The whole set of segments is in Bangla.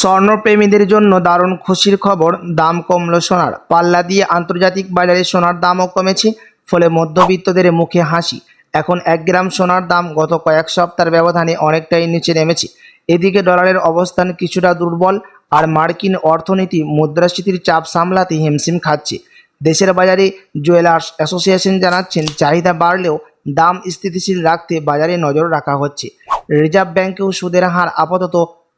স্বর্ণপ্রেমীদের জন্য দারুণ খুশির খবর, দাম কমল সোনার। পাল্লা দিয়ে আন্তর্জাতিক বাজারে সোনার দামও কমেছে, ফলে মধ্যবিত্তদের মুখে হাসি। এখন এক গ্রাম সোনার দাম গত কয়েক সপ্তাহের ব্যবধানে অনেকটাই নিচে নেমেছে। এদিকে ডলারের অবস্থান কিছুটা দুর্বল, আর মার্কিন অর্থনীতি মুদ্রাস্ফীতির চাপ সামলাতে হিমশিম খাচ্ছে। দেশের বাজারে জুয়েলার্স অ্যাসোসিয়েশন জানাচ্ছেন, চাহিদা বাড়লেও দাম স্থিতিশীল রাখতে বাজারে নজর রাখা হচ্ছে। রিজার্ভ ব্যাংকেও সুদের হার আপাতত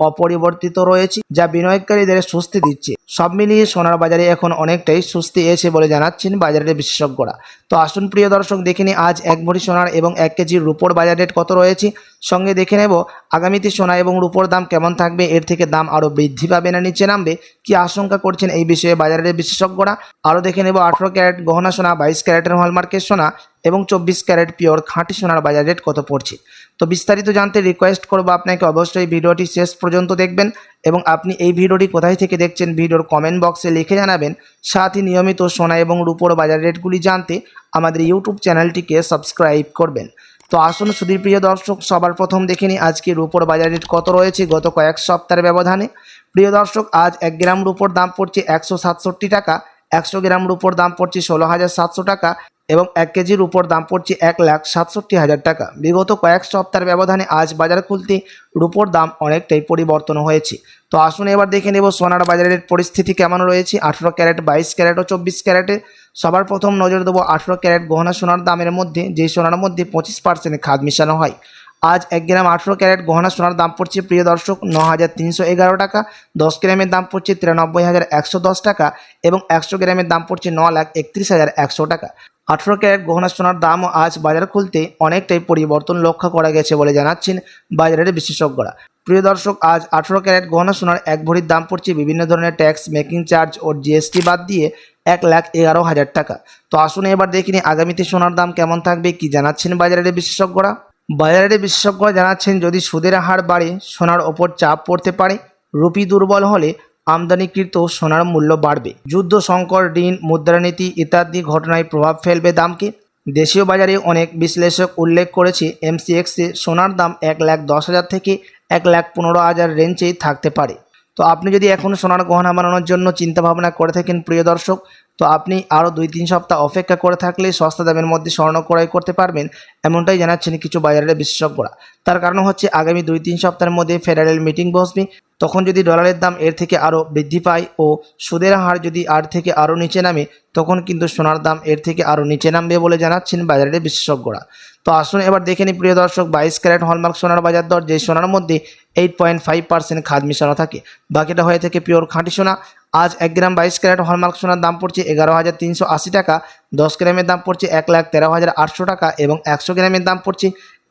অপরিবর্তিত রয়েছে, যা বিনিয়োগকারীদের স্বস্তি দিচ্ছে। সব মিলিয়ে সোনার বাজারে এখন অনেকটাই স্বস্তি এসে বলে জানাচ্ছেন বাজারের বিশেষজ্ঞরা। তো আসুন প্রিয় দর্শক, দেখে নিই আজ এক ভরি সোনার এবং এক কেজি রুপোর বাজার রেট কত রয়েছে। সঙ্গে দেখে নেব আগামীতে সোনা এবং রুপোর দাম কেমন থাকবে, এর থেকে দাম আরও বৃদ্ধি পাবে না নিচে নামবে, কি আশঙ্কা করছেন এই বিষয়ে বাজারের বিশেষজ্ঞরা। আরও দেখে নেব আঠেরো ক্যারেট গহনা সোনা, বাইশ ক্যারেটের হলমার্কের সোনা এবং চব্বিশ ক্যারেট পিওর খাঁটি সোনার বাজার রেট কত পড়ছে? তো বিস্তারিত জানতে রিকোয়েস্ট করব আপনাকে অবশ্যই ভিডিওটি শেষ পর্যন্ত দেখবেন এবং আপনি এই ভিডিওটি কোথায় থেকে দেখছেন ভিডিওর কমেন্ট বক্সে লিখে জানাবেন। সাথে নিয়মিত সোনা এবং রুপোর বাজার রেটগুলি জানতে আমাদের ইউটিউব চ্যানেলটিকে সাবস্ক্রাইব করবেন। তো আসুন সুধীর প্রিয় দর্শক, সবার প্রথম দেখে নিই আজকে রুপোর বাজার রেট কত রয়েছে গত কয়েক সপ্তাহের ব্যবধানে। প্রিয় দর্শক, আজ এক গ্রাম রুপোর দাম পড়ছে একশো সাতষট্টি টাকা, একশো গ্রাম রুপোর দাম পড়ছে ষোলো হাজার সাতশো টাকা এবং এক কেজির উপর দাম পড়ছে এক লাখ সাতষট্টি হাজার টাকা। বিগত কয়েক সপ্তাহের ব্যবধানে আজ বাজার খুলতে রুপোর দাম অনেকটাই পরিবর্তন হয়েছে। তো আসুন এবার দেখে নেব সোনার বাজারের পরিস্থিতি কেমন রয়েছে। আঠেরো ক্যারেট, বাইশ ক্যারেট ও চব্বিশ ক্যারেটে সবার প্রথম নজর দেবো আঠেরো ক্যারেট গহনা সোনার দামের মধ্যে যেই সোনার মধ্যে পঁচিশ পার্সেন্ট খাদ মিশানো হয়। আজ এক গ্রাম আঠেরো ক্যারেট গহনা সোনার দাম পড়ছে, প্রিয় দর্শক ন হাজার তিনশো এগারো টাকা। দশ গ্রামের দাম পড়ছে তিরানব্বই হাজার একশো দশ টাকা এবং একশো গ্রামের দাম পড়ছে ন লাখ একত্রিশ হাজার একশো টাকা। আঠেরো ক্যারেট গহনা সোনার দামও আজ বাজার খুলতে অনেকটাই পরিবর্তন লক্ষ্য করা গেছে বলে জানাচ্ছেন বাজারের বিশেষজ্ঞরা প্রিয় দর্শক, আজ আঠেরো ক্যারেট গহনা সোনার এক ভরির দাম পড়ছে বিভিন্ন ধরনের ট্যাক্স, মেকিং চার্জ ও জিএসটি বাদ দিয়ে এক লাখ এগারো হাজার টাকা। তো আসুন এবার দেখিনি আগামীতে সোনার দাম কেমন থাকবে, কি জানাচ্ছেন বাজারের বিশেষজ্ঞরা বাজারের বিশেষজ্ঞ জানাচ্ছেন, যদি সুদের হার বাড়ে, সোনার ওপর চাপ পড়তে পারে। রুপি দুর্বল হলে আমদানিকৃত সোনার মূল্য বাড়বে। যুদ্ধ, সংকট, ঋণ, মুদ্রানীতি ইত্যাদি ঘটনায় প্রভাব ফেলবে দামকে। দেশীয় বাজারে অনেক বিশ্লেষক উল্লেখ করেছে, এমসিএক্সে সোনার দাম এক লাখ দশ হাজার থেকে এক লাখ পনেরো হাজার রেঞ্জেই থাকতে পারে। তো আপনি যদি এখন সোনার গহনা বানানোর জন্য চিন্তা ভাবনা করে থাকেন, প্রিয় দর্শক, তো আপনি আরও দুই তিন সপ্তাহ অপেক্ষা করে থাকলে সস্তা দামের মধ্যে স্বর্ণ ক্রয় করতে পারবেন। এমনটাই জানাচ্ছেন কিছু বাজারের বিশেষজ্ঞরা তার কারণ হচ্ছে, আগামী দুই তিন সপ্তাহের মধ্যে ফেডারেল মিটিং বসবে। তখন যদি ডলারের দাম এর থেকে আরও বৃদ্ধি পায় ও সুদের হার যদি আর থেকে আরও নিচে নামে, তখন কিন্তু সোনার দাম এর থেকে আরও নিচে নামবে বলে জানাচ্ছেন বাজারের বিশেষজ্ঞরা তো আসুন এবার দেখে নিই, প্রিয় দর্শক, বাইশ ক্যারেট হলমার্ক সোনার বাজার দর যে সোনার মধ্যে এইট পয়েন্ট ফাইভ পার্সেন্ট খাদ মিশানো থাকে। বাকিটা হয়ে থাকে পিওর খাঁটি সোনা। আজ এক গ্রাম বাইশ ক্যারেট হলমার্ক সোনার দাম পড়ছে এগারো হাজার তিনশো আশি টাকা, দশ গ্রামের দাম পড়ছে এক লাখ তেরো হাজার আটশো টাকা এবং একশো গ্রামের দাম পড়ছে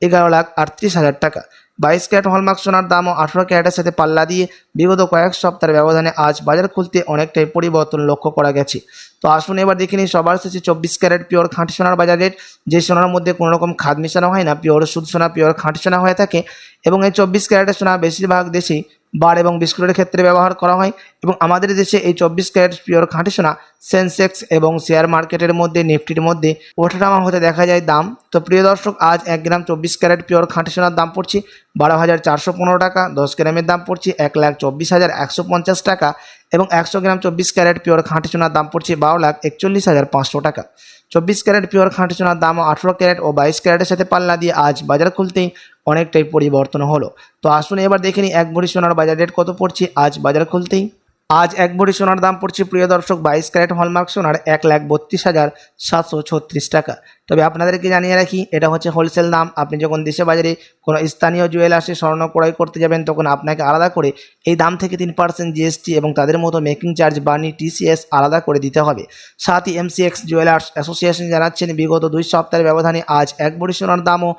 এগারো লাখ আটত্রিশ হাজার টাকা। বাইশ ক্যারেট হলমার্ক সোনার দামও আঠেরো ক্যারেটের সাথে পাল্লা দিয়ে বিগত কয়েক সপ্তাহের ব্যবধানে আজ বাজার খুলতে অনেকটাই পরিবর্তন লক্ষ্য করা গেছে। তো আসুন এবার দেখে নিই সবার শেষে চব্বিশ ক্যারেট পিওর খাঁটি সোনার বাজার রেট। যে সোনার মধ্যে কোনো রকম খাদ মেশানো হয় না, পিওর সুদ সোনা, পিওর খাঁটি সোনা হয়ে থাকে এবং এই চব্বিশ ক্যারেটের সোনা বেশিরভাগ দেশেই বার এবং বিস্কুটের ক্ষেত্রে ব্যবহার করা হয় এবং আমাদের দেশে এই চব্বিশ ক্যারেট পিওর খাঁটি সোনা, সেন্সেক্স এবং শেয়ার মার্কেটের মধ্যে, নিফটির মধ্যে ওঠানামা হতে দেখা যায় দাম। তো প্রিয় দর্শক, আজ এক গ্রাম চব্বিশ ক্যারেট পিওর খাঁটি সোনার দাম পড়ছে বারো হাজার চারশো পনেরো টাকা, দশ গ্রামের দাম পড়ছে এক লাখ চব্বিশ হাজার একশো পঞ্চাশ টাকা এবং একশো গ্রাম চব্বিশ ক্যারেট পিওর খাঁটি সোনার দাম পড়ছে বারো লাখ একচল্লিশ হাজার পাঁচশো টাকা। চব্বিশ ক্যারেট পিওর খাঁটি সোনার দামও আঠেরো ক্যারেট ও বাইশ ক্যারেটের সাথে পাল্লা দিয়ে আজ বাজার খুলতেই অনেকটাই পরিবর্তন হলো। তো আসুন এবার দেখে নিই এক ভরি সোনার বাজার রেট কত পড়ছে? আজ বাজার খুলতেই। আজ এক ভরি সোনার দাম পড়ছে, প্রিয় দর্শক, বাইশ ক্যারেট হলমার্ক সোনার এক লাখ বত্রিশ হাজার সাতশো ছত্রিশ টাকা। তবে আপনাদেরকে জানিয়ে রাখি, এটা হচ্ছে হোলসেল দাম। আপনি যখন দেশে বাজারে কোনো স্থানীয় জুয়েলার্সে স্বর্ণ ক্রয় করতে যাবেন, তখন আপনাকে আলাদা করে এই দাম থেকে তিন পার্সেন্ট জিএসটি এবং তাদের মতো মেকিং চার্জ বানি টিসিএস আলাদা করে দিতে হবে। সাথই এমসিএক্স জুয়েলার্স অ্যাসোসিয়েশন জানাচ্ছেন, বিগত দুই সপ্তাহের ব্যবধানে আজ এক ভরি সোনার দামও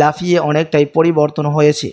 লাফিয়ে অনেকটাই পরিবর্তন হয়েছে।